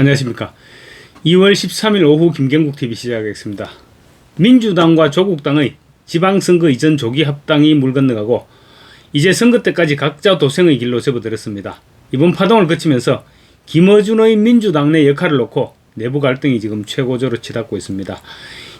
안녕하십니까. 2월 13일 오후 김경국 TV 시작하겠습니다. 민주당과 조국당의 지방선거 이전 조기 합당이 물 건너가고 이제 선거 때까지 각자 도생의 길로 접어들었습니다. 이번 파동을 거치면서 김어준의 민주당 내 역할을 놓고 내부 갈등이 지금 최고조로 치닫고 있습니다.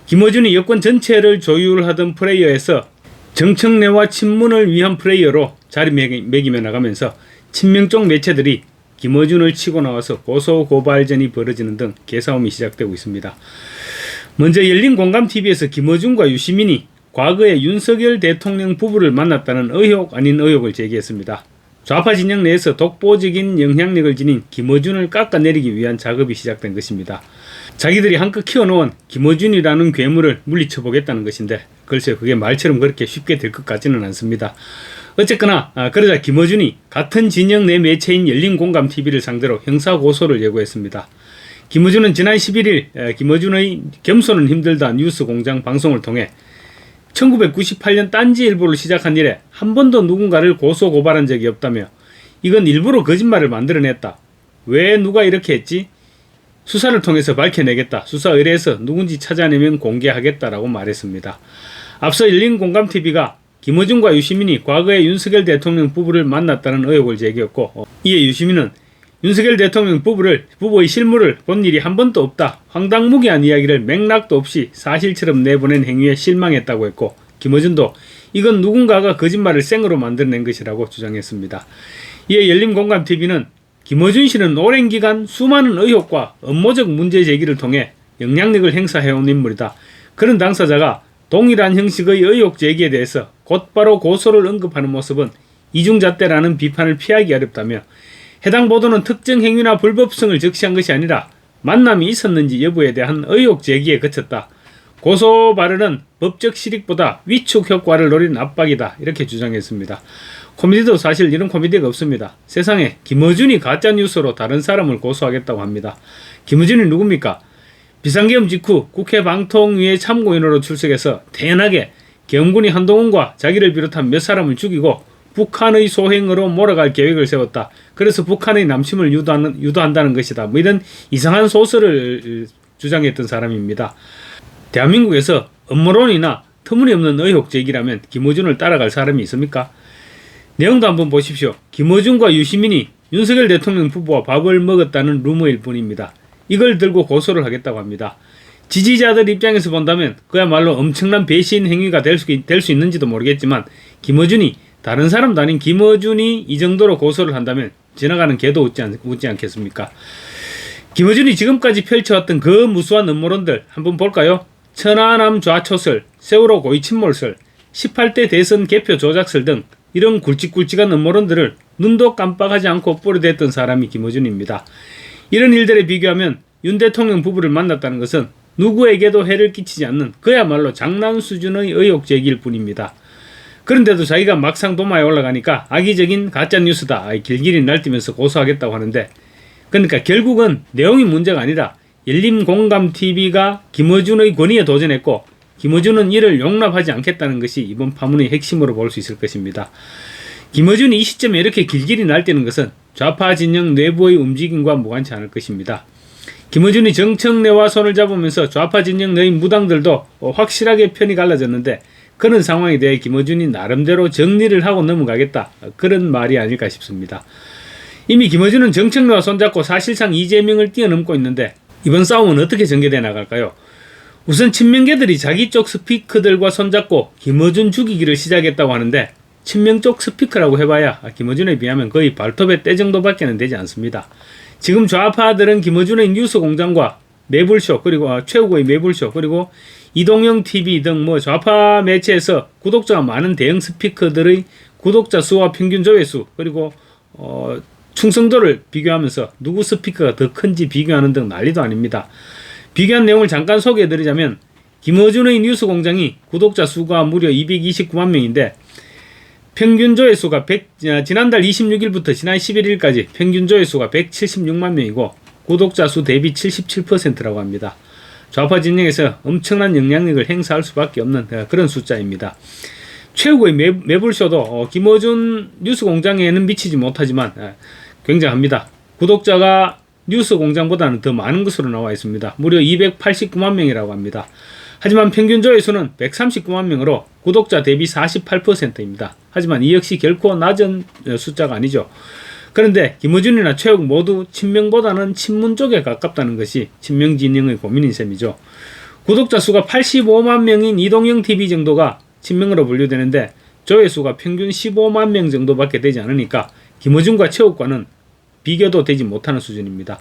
김어준이 여권 전체를 조율하던 플레이어에서 정청래와 친문을 위한 플레이어로 자리매김해 나가면서 친명 쪽 매체들이 김어준을 치고 나와서 고소 고발전이 벌어지는 등 개싸움이 시작되고 있습니다. 먼저 열린 공감 TV에서 김어준과 유시민이 과거에 윤석열 대통령 부부를 만났다는 의혹 아닌 의혹을 제기했습니다. 좌파 진영 내에서 독보적인 영향력을 지닌 김어준을 깎아내리기 위한 작업이 시작된 것입니다. 자기들이 한껏 키워놓은 김어준이라는 괴물을 물리쳐보겠다는 것인데 글쎄 그게 말처럼 그렇게 쉽게 될 것 같지는 않습니다. 어쨌거나 아, 그러자 김어준이 같은 진영 내 매체인 열린공감 TV를 상대로 형사 고소를 예고했습니다. 김어준은 지난 11일 에, 김어준의 겸손은 힘들다 뉴스 공장 방송을 통해 1998년 딴지 일보를 시작한 이래 한 번도 누군가를 고소 고발한 적이 없다며 이건 일부러 거짓말을 만들어냈다. 왜 누가 이렇게 했지? 수사를 통해서 밝혀내겠다. 수사 의뢰해서 누군지 찾아내면 공개하겠다라고 말했습니다. 앞서 열린공감TV가 김어준과 유시민이 과거에 윤석열 대통령 부부를 만났다는 의혹을 제기했고 어, 이에 유시민은 윤석열 대통령 부부를 부부의 실물을 본 일이 한 번도 없다. 황당무계한 이야기를 맥락도 없이 사실처럼 내보낸 행위에 실망했다고 했고 김어준도 이건 누군가가 거짓말을 생으로 만들어낸 것이라고 주장했습니다. 이에 열린공감TV는 김어준 씨는 오랜 기간 수많은 의혹과 업무적 문제 제기를 통해 영향력을 행사해온 인물이다. 그런 당사자가 동일한 형식의 의혹 제기에 대해서 곧바로 고소를 언급하는 모습은 이중잣대라는 비판을 피하기 어렵다며 해당 보도는 특정 행위나 불법성을 적시한 것이 아니라 만남이 있었는지 여부에 대한 의혹 제기에 그쳤다. 고소 발언은 법적 실익보다 위축 효과를 노린 압박이다. 이렇게 주장했습니다. 코미디도 사실 이런 코미디가 없습니다. 세상에 김어준이 가짜뉴스로 다른 사람을 고소하겠다고 합니다. 김어준이 누굽니까? 비상계엄 직후 국회 방통위에 참고인으로 출석해서 태연하게 계엄군이 한동훈과 자기를 비롯한 몇 사람을 죽이고 북한의 소행으로 몰아갈 계획을 세웠다. 그래서 북한의 남침을 유도하는, 유도한다는 것이다. 뭐 이런 이상한 소설을 주장했던 사람입니다. 대한민국에서 음모론이나 터무니없는 의혹 제기라면 김어준을 따라갈 사람이 있습니까? 내용도 한번 보십시오. 김어준과 유시민이 윤석열 대통령 부부와 밥을 먹었다는 루머일 뿐입니다. 이걸 들고 고소를 하겠다고 합니다. 지지자들 입장에서 본다면 그야말로 엄청난 배신 행위가 될 수 될 수 있는지도 모르겠지만 김어준이 다른 사람도 아닌 김어준이 이 정도로 고소를 한다면 지나가는 개도 웃지, 않, 웃지 않겠습니까? 김어준이 지금까지 펼쳐왔던 그 무수한 음모론들 한번 볼까요? 천안함 좌초설, 세월호 고위 침몰설, 18대 대선 개표 조작설 등 이런 굵직굵직한 음모론들을 눈도 깜빡하지 않고 뿌려댔던 사람이 김어준입니다. 이런 일들에 비교하면 윤 대통령 부부를 만났다는 것은 누구에게도 해를 끼치지 않는 그야말로 장난 수준의 의혹 제기일 뿐입니다. 그런데도 자기가 막상 도마에 올라가니까 악의적인 가짜 뉴스다 길길이 날뛰면서 고소하겠다고 하는데 그러니까 결국은 내용이 문제가 아니라 열린 공감 TV가 김어준의 권위에 도전했고 김어준은 이를 용납하지 않겠다는 것이 이번 파문의 핵심으로 볼 수 있을 것입니다. 김어준이 이 시점에 이렇게 길길이 날뛰는 것은 좌파 진영 내부의 움직임과 무관치 않을 것입니다. 김어준이 정청래와 손을 잡으면서 좌파 진영 내의 무당들도 확실하게 편이 갈라졌는데 그런 상황에 대해 김어준이 나름대로 정리를 하고 넘어가겠다. 그런 말이 아닐까 싶습니다. 이미 김어준은 정청래와 손잡고 사실상 이재명을 뛰어넘고 있는데 이번 싸움은 어떻게 전개돼 나갈까요? 우선 친명계들이 자기 쪽 스피커들과 손잡고 김어준 죽이기를 시작했다고 하는데 친명 쪽 스피커라고 해봐야 김어준에 비하면 거의 발톱의 때 정도밖에는 되지 않습니다. 지금 좌파들은 김어준의 뉴스 공장과 매불쇼 그리고 아, 최후의 매불쇼 그리고 이동영 TV 등 뭐 좌파 매체에서 구독자가 많은 대형 스피커들의 구독자 수와 평균 조회수 그리고 어, 충성도를 비교하면서 누구 스피커가 더 큰지 비교하는 등 난리도 아닙니다. 비교한 내용을 잠깐 소개해드리자면 김어준의 뉴스 공장이 구독자 수가 무려 229만 명인데 평균 조회수가 100, 아, 지난달 26일부터 지난 11일까지 평균 조회수가 176만 명이고 구독자 수 대비 77%라고 합니다. 좌파 진영에서 엄청난 영향력을 행사할 수밖에 없는 어, 그런 숫자입니다. 최고의 매, 매불쇼도 어, 김어준 뉴스 공장에는 미치지 못하지만 어, 굉장합니다. 구독자가 뉴스 공장보다는 더 많은 것으로 나와 있습니다. 무려 289만 명이라고 합니다. 하지만 평균 조회수는 139만 명으로 구독자 대비 48%입니다. 하지만 이 역시 결코 낮은 어, 숫자가 아니죠. 그런데 김어준이나 최욱 모두 친명보다는 친문 쪽에 가깝다는 것이 친명 진영의 고민인 셈이죠. 구독자 수가 85만 명인 이동영 TV 정도가 친명으로 분류되는데 조회수가 평균 15만 명 정도밖에 되지 않으니까 김어준과 최욱과는 비교도 되지 못하는 수준입니다.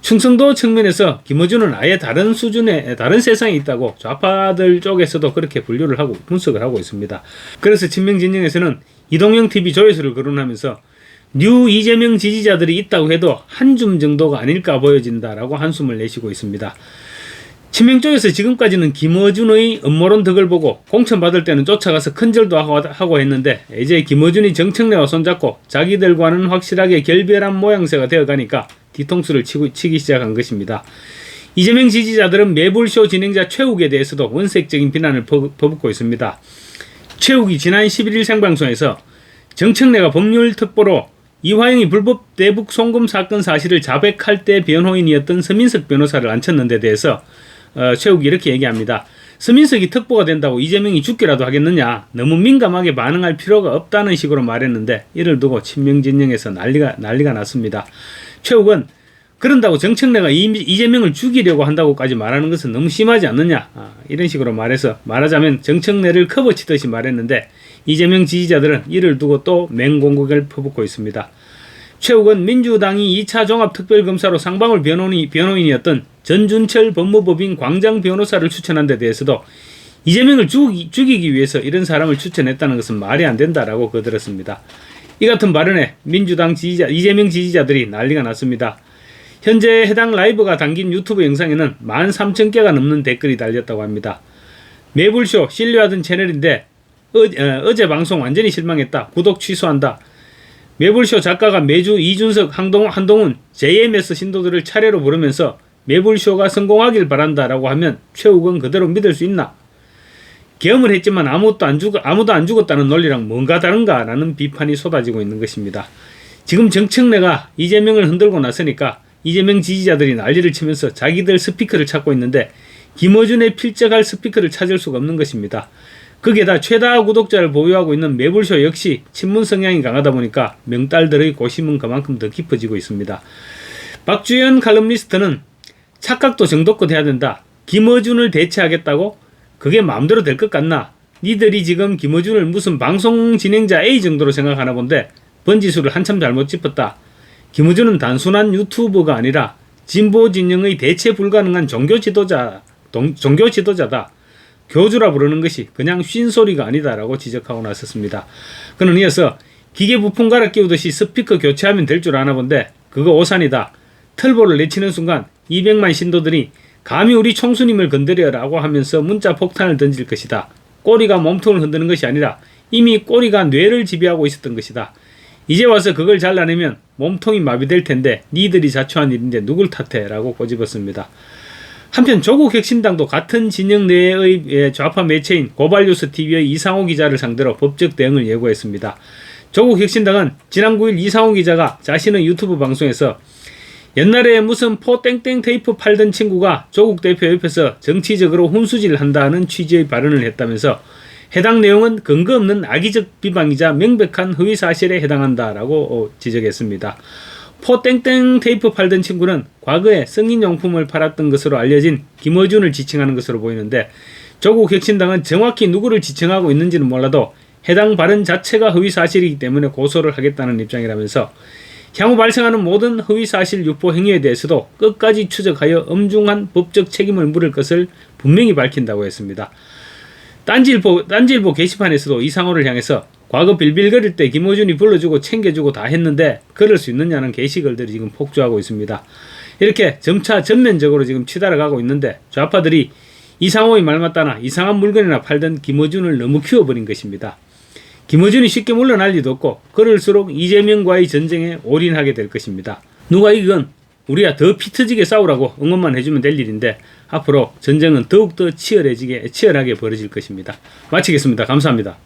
충성도 측면에서 김어준은 아예 다른 수준의 다른 세상에 있다고 좌파들 쪽에서도 그렇게 분류를 하고 분석을 하고 있습니다. 그래서 친명 진영에서는 이동영 TV 조회수를 거론하면서 뉴 이재명 지지자들이 있다고 해도 한 줌 정도가 아닐까 보여진다라고 한숨을 내쉬고 있습니다. 친명 쪽에서 지금까지는 김어준의 음모론 덕을 보고 공천받을 때는 쫓아가서 큰절도 하고, 했는데 이제 김어준이 정청래와 손잡고 자기들과는 확실하게 결별한 모양새가 되어가니까 뒤통수를 치고, 치기 시작한 것입니다. 이재명 지지자들은 매불쇼 진행자 최욱에 대해서도 원색적인 비난을 퍼- 퍼붓고 있습니다. 최욱이 지난 11일 생방송에서 정청래가 법률 특보로 이화영이 불법 대북 송금 사건 사실을 자백할 때 변호인이었던 서민석 변호사를 앉혔는 데 대해서 어, 최욱이 이렇게 얘기합니다. 서민석이 특보가 된다고 이재명이 죽기라도 하겠느냐? 너무 민감하게 반응할 필요가 없다는 식으로 말했는데 이를 두고 친명 진영에서 난리가 난리가 났습니다. 최욱은 그런다고 이- 이재명을 죽이려고 한다고까지 말하는 것은 너무 심하지 않느냐? 아, 이런 식으로 말해서 말하자면 정청래를 커버치듯이 말했는데 이재명 지지자들은 이를 두고 또 맹공격을 퍼붓고 있습니다. 최욱은 민주당이 2차 종합특별검사로 상방울 변호인이, 변호인이었던 전준철 법무법인 광장 변호사를 추천한 데 대해서도 이재명을 죽이, 죽이기 위해서 이런 사람을 추천했다는 것은 말이 안 된다라고 거들었습니다. 이 같은 발언에 민주당 지지자, 이재명 지지자들이 난리가 났습니다. 현재 해당 라이브가 담긴 유튜브 영상에는 13,000개가 넘는 댓글이 달렸다고 합니다. 매불쇼 신뢰하던 채널인데 어, 제 방송 완전히 실망했다. 구독 취소한다. 매불쇼 작가가 매주 이준석, 한동훈, 한동훈, JMS 신도들을 차례로 부르면서 매불쇼가 성공하길 바란다라고 하면 최욱은 그대로 믿을 수 있나? 계엄을 했지만 아무것도 안 죽, 아무도 안 죽었다는 논리랑 뭔가 다른가라는 비판이 쏟아지고 있는 것입니다. 지금 정청래가 이재명을 흔들고 나서니까 이재명 지지자들이 난리를 치면서 자기들 스피커를 찾고 있는데 김어준의 필적할 스피커를 찾을 수가 없는 것입니다. 거기에다 최다 구독자를 보유하고 있는 매불쇼 역시 친문 성향이 강하다 보니까 명딸들의 고심은 그만큼 더 깊어지고 있습니다. 박주현 칼럼니스트는 착각도 정도껏 해야 된다. 김어준을 대체하겠다고? 그게 마음대로 될 것 같나? 니들이 지금 김어준을 무슨 방송 진행자 A 정도로 생각하나 본데 번지수를 한참 잘못 짚었다. 김어준은 단순한 유튜버가 아니라 진보 진영의 대체 불가능한 종교 지도자, 동- 종교 지도자다. 교주라 부르는 것이 그냥 쉰소리가 아니다라고 지적하고 나섰습니다. 그는 이어서 기계 부품 갈아 끼우듯이 스피커 교체하면 될 줄 아나 본데 그거 오산이다. 털보를 내치는 순간 200만 신도들이 감히 우리 총수님을 건드려라고 하면서 문자 폭탄을 던질 것이다. 꼬리가 몸통을 흔드는 것이 아니라 이미 꼬리가 뇌를 지배하고 있었던 것이다. 이제 와서 그걸 잘라내면 몸통이 마비될 텐데 니들이 자초한 일인데 누굴 탓해? 라고 꼬집었습니다. 한편 조국 혁신당도 같은 진영 내의 예, 좌파 매체인 고발뉴스 TV의 이상호 기자를 상대로 법적 대응을 예고했습니다. 조국 혁신당은 지난 9일 이상호 기자가 자신의 유튜브 방송에서 옛날에 무슨 포 땡땡 테이프 팔던 친구가 조국 대표 옆에서 정치적으로 훈수질 한다는 취지의 발언을 했다면서 해당 내용은 근거 없는 악의적 비방이자 명백한 허위 사실에 해당한다라고 어, 지적했습니다. 포 땡땡 테이프 팔던 친구는 과거에 성인용품을 팔았던 것으로 알려진 김어준을 지칭하는 것으로 보이는데 조국 혁신당은 정확히 누구를 지칭하고 있는지는 몰라도 해당 발언 자체가 허위 사실이기 때문에 고소를 하겠다는 입장이라면서 향후 발생하는 모든 허위 사실 유포 행위에 대해서도 끝까지 추적하여 엄중한 법적 책임을 물을 것을 분명히 밝힌다고 했습니다. 딴지일보, 딴지일보 게시판에서도 이상호를 향해서 과거 빌빌거릴 때 김호준이 불러주고 챙겨주고 다 했는데 그럴 수 있느냐는 게시글들이 지금 폭주하고 있습니다. 이렇게 점차 전면적으로 지금 치달아가고 있는데 좌파들이 이상호의 말 맞다나 이상한 물건이나 팔던 김어준을 너무 키워버린 것입니다. 김어준이 쉽게 물러날 리도 없고 그럴수록 이재명과의 전쟁에 올인하게 될 것입니다. 누가 이건 우리가 더피 터지게 싸우라고 응원만 해주면 될 일인데 앞으로 전쟁은 더욱더 치열해지게 치열하게 벌어질 것입니다. 마치겠습니다. 감사합니다.